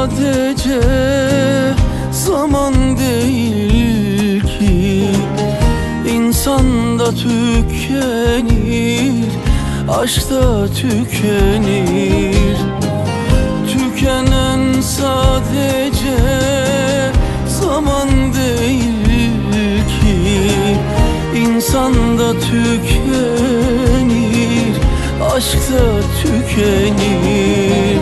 sadece zaman değil ki İnsan da tükenir, aşk da tükenir. Tükenen sadece zaman değil ki İnsan da tükenir, aşk da tükenir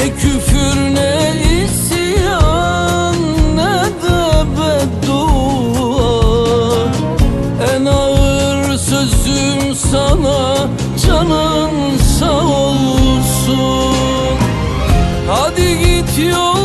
Ne küfür ne isyan ne de beddua En ağır sözüm sana canın sağ olsun. Hadi git yolların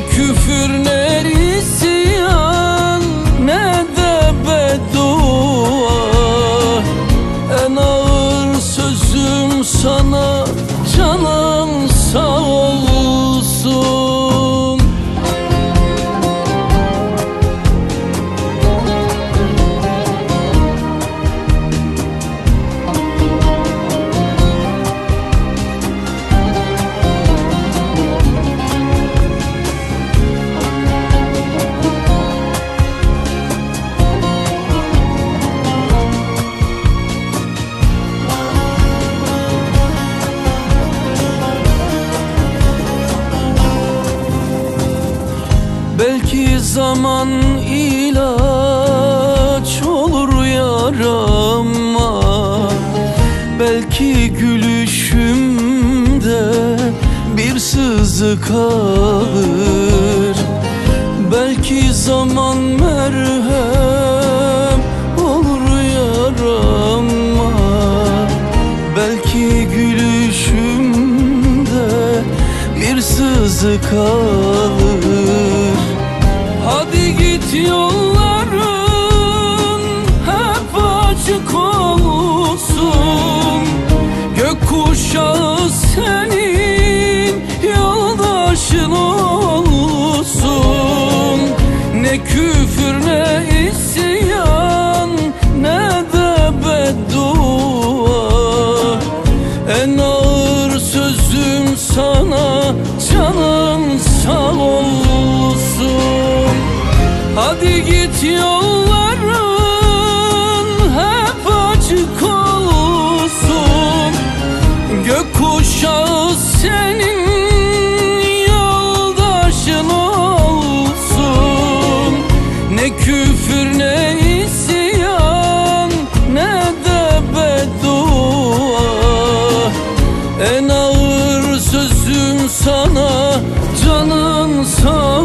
Küfür ne isyan ne de beddua En ağır sözüm sana canım sağ olsun zaman ilaç olur yarama. Belki gülüşümde bir sızı kalır Belki zaman merhem olur yarama. Belki gülüşümde bir sızı kalır Gökkuşağı senin yoldaşın olsun. Ne küfür ne isyan ne de beddua. En ağır sözüm sana canım sağ olsun. Hadi git yolların son.